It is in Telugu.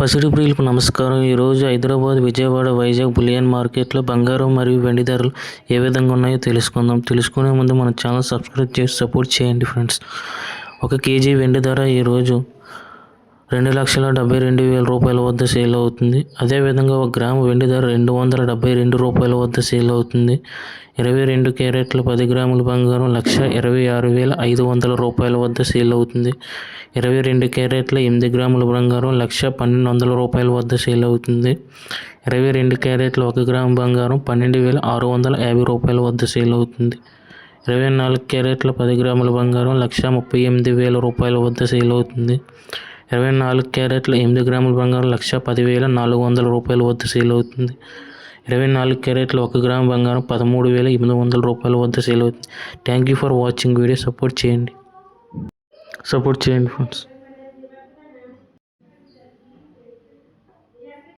పసిడి ప్రియులకు నమస్కారం ఈరోజు హైదరాబాద్ విజయవాడ వైజాగ్ బులియన్ మార్కెట్లో బంగారం మరియు వెండి ధరలు ఏ విధంగా ఉన్నాయో తెలుసుకుందాం. తెలుసుకునే ముందు మన ఛానల్ సబ్స్క్రైబ్ చేసి సపోర్ట్ చేయండి ఫ్రెండ్స్. ఒక కేజీ వెండి ధర ఈరోజు రెండు లక్షల డెబ్బై రెండు వేల రూపాయల వద్ద సేల్ అవుతుంది. అదేవిధంగా ఒక గ్రాము వెండి ధర రెండు వందల డెబ్బై రెండు రూపాయల వద్ద సేల్ అవుతుంది. ఇరవై రెండు క్యారెట్లు పది గ్రాముల బంగారం లక్ష ఇరవై ఆరు వేల ఐదు వందల రూపాయల వద్ద సేల్ అవుతుంది. ఇరవై రెండు క్యారెట్ల ఎనిమిది గ్రాముల బంగారం లక్ష పన్నెండు వందల రూపాయల వద్ద సేల్ అవుతుంది. ఇరవై రెండు క్యారెట్లు ఒక గ్రాము బంగారం పన్నెండు వేల ఆరు వందల యాభై రూపాయల వద్ద సేల్ అవుతుంది. ఇరవై నాలుగు క్యారెట్ల పది గ్రాముల బంగారం లక్ష ముప్పై ఎనిమిది వేల రూపాయల వద్ద సేల్ అవుతుంది. ఇరవై నాలుగు క్యారెట్ల ఎనిమిది గ్రాముల బంగారం లక్ష పదివేల నాలుగు వందల రూపాయల వద్ద సేల్ అవుతుంది. ఇరవై నాలుగు క్యారెట్ల ఒక గ్రామ్ బంగారం పదమూడు వేల ఎనిమిది వందల రూపాయల వద్ద సేల్ అవుతుంది. Thank you for watching video support చేయండి. సపోర్ట్ చేయండి ఫ్రెండ్స్